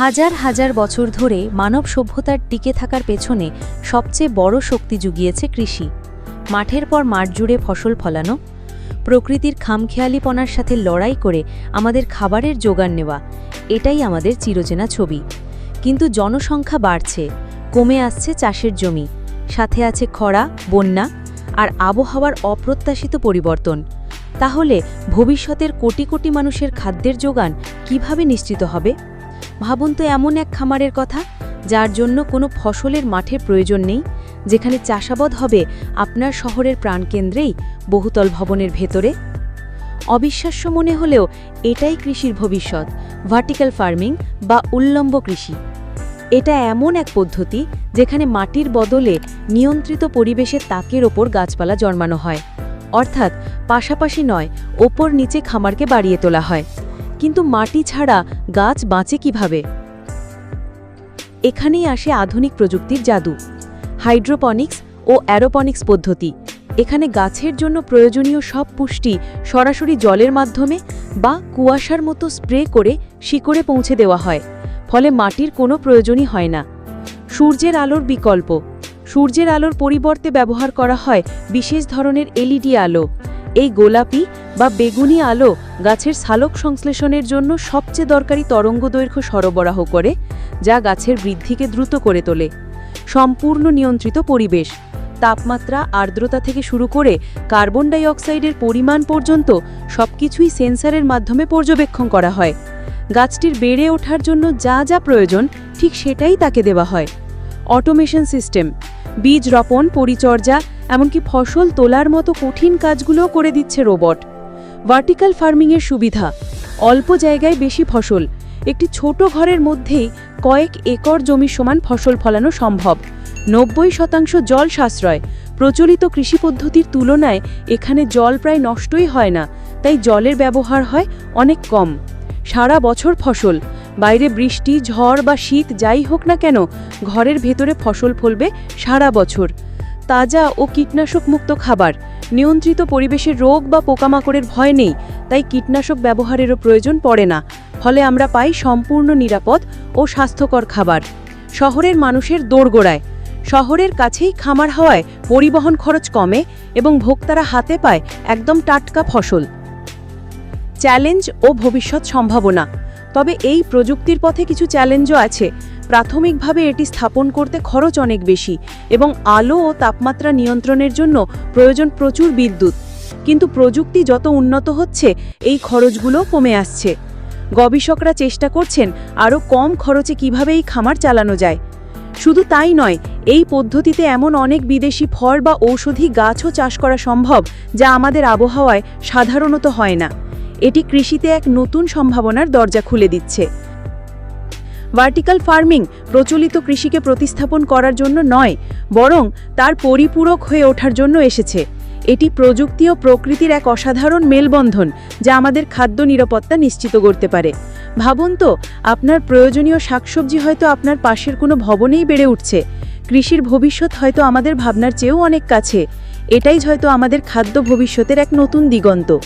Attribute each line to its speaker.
Speaker 1: হাজার হাজার বছর ধরে মানব সভ্যতার টিকে থাকার পেছনে সবচেয়ে বড় শক্তি জুগিয়েছে কৃষি। মাঠের পর মাঠ জুড়ে ফসল ফলানো, প্রকৃতির খামখেয়ালিপনার সাথে লড়াই করে আমাদের খাবারের জোগান নেওয়া, এটাই আমাদের চিরচেনা ছবি। কিন্তু জনসংখ্যা বাড়ছে, কমে আসছে চাষের জমি, সাথে আছে খরা, বন্যা আর আবহাওয়ার অপ্রত্যাশিত পরিবর্তন। তাহলে ভবিষ্যতের কোটি কোটি মানুষের খাদ্যের যোগান কীভাবে নিশ্চিত হবে? ভাবুন তো এমন এক খামারের কথা, যার জন্য কোনো ফসলের মাঠের প্রয়োজন নেই, যেখানে চাষাবাদ হবে আপনার শহরের প্রাণকেন্দ্রেই, বহুতল ভবনের ভেতরে? অবিশ্বাস্য মনে হলেও এটাই কৃষির ভবিষ্যৎ, ভার্টিক্যাল ফার্মিং বা উল্লম্ব কৃষি। এটা এমন এক পদ্ধতি, যেখানে মাটির বদলে নিয়ন্ত্রিত পরিবেশে তাকের ওপর গাছপালা জন্মানো হয়। অর্থাৎ, পাশাপাশি নয়, ওপর নিচে খামারকে বাড়িয়ে তোলা হয়। কিন্তু মাটি ছাড়া গাছ বাঁচে কীভাবে? এখানেই আসে আধুনিক প্রযুক্তির জাদু। হাইড্রোপনিক্স ও অ্যারোপনিক্স পদ্ধতি। এখানে গাছের জন্য প্রয়োজনীয় সব পুষ্টি সরাসরি জলের মাধ্যমে বা কুয়াশার মতো স্প্রে করে শিকড়ে পৌঁছে দেওয়া হয়। ফলে মাটির কোনো প্রয়োজনই হয় না। সূর্যের আলোর বিকল্প। সূর্যের আলোর পরিবর্তে ব্যবহার করা হয় বিশেষ ধরনের এলইডি আলো। এই গোলাপি বা বেগুনি আলো গাছের সালোক সংশ্লেষণের জন্য সবচেয়ে দরকারি তরঙ্গ দৈর্ঘ্য সরবরাহ করে, যা গাছের বৃদ্ধিকে দ্রুত করে তোলে। সম্পূর্ণ নিয়ন্ত্রিত পরিবেশ। তাপমাত্রা, আর্দ্রতা থেকে শুরু করে কার্বন ডাই অক্সাইডের পরিমাণ পর্যন্ত সবকিছুই সেন্সারের মাধ্যমে পর্যবেক্ষণ করা হয়। গাছটির বেড়ে ওঠার জন্য যা যা প্রয়োজন, ঠিক সেটাই তাকে দেওয়া হয়। Automation system. বীজ রোপণ, পরিচর্যা এমনকি ফসল তোলার মতো কঠিন কাজগুলোও করে দিচ্ছে রোবট। ভার্টিক্যাল ফার্মিংয়ের সুবিধা। অল্প জায়গায় বেশি ফসল। একটি ছোট ঘরের মধ্যেই কয়েক একর জমি সমান ফসল ফলানো সম্ভব। নব্বই শতাংশ জল সাশ্রয়। প্রচলিত কৃষি পদ্ধতির তুলনায় এখানে জল প্রায় নষ্টই হয় না, তাই জলের ব্যবহার হয় অনেক কম। সারা বছর ফসল। বাইরে বৃষ্টি, ঝড় বা শীত যাই হোক না কেন, ঘরের ভেতরে ফসল ফলবে সারা বছর। তাজা ও কীটনাশক মুক্ত খাবার। নিয়ন্ত্রিত পরিবেশের রোগ বা পোকামাকড়ের ভয় নেই, তাই কীটনাশক ব্যবহারেরও প্রয়োজন পড়ে না। ফলে আমরা পাই সম্পূর্ণ নিরাপদ ও স্বাস্থ্যকর খাবার। শহরের মানুষের দোরগোড়ায়। শহরের কাছেই খামার হওয়ায় পরিবহন খরচ কমে এবং ভোক্তারা হাতে পায় একদম টাটকা ফসল। চ্যালেঞ্জ ও ভবিষ্যৎ সম্ভাবনা। তবে এই প্রযুক্তির পথে কিছু চ্যালেঞ্জও আছে। প্রাথমিকভাবে এটি স্থাপন করতে খরচ অনেক বেশি এবং আলো ও তাপমাত্রা নিয়ন্ত্রণের জন্য প্রয়োজন প্রচুর বিদ্যুৎ। কিন্তু প্রযুক্তি যত উন্নত হচ্ছে, এই খরচগুলো কমে আসছে। গবেষকরা চেষ্টা করছেন আরও কম খরচে কীভাবে এই খামার চালানো যায়। শুধু তাই নয়, এই পদ্ধতিতে এমন অনেক বিদেশি ফল বা ঔষধি গাছও চাষ করা সম্ভব, যা আমাদের আবহাওয়ায় সাধারণত হয় না। এটি কৃষিতে এক নতুন সম্ভাবনার দরজা খুলে দিচ্ছে। ভার্টিক্যাল ফার্মিং প্রচলিত কৃষিকে প্রতিস্থাপন করার জন্য নয়, বরং তার পরিপূরক হয়ে ওঠার জন্য এসেছে। এটি প্রযুক্তি ও প্রকৃতির এক অসাধারণ মেলবন্ধন যা আমাদের খাদ্য নিরাপত্তা নিশ্চিত করতে পারে। ভাবুন তো, আপনার প্রয়োজনীয় শাকসবজি হয়তো আপনার পাশের কোনো ভবনেই বেড়ে উঠছে। কৃষির ভবিষ্যৎ হয়তো আমাদের ভাবনার চেয়েও অনেক কাছে। এটাই হয়তো আমাদের খাদ্য ভবিষ্যতের এক নতুন দিগন্ত।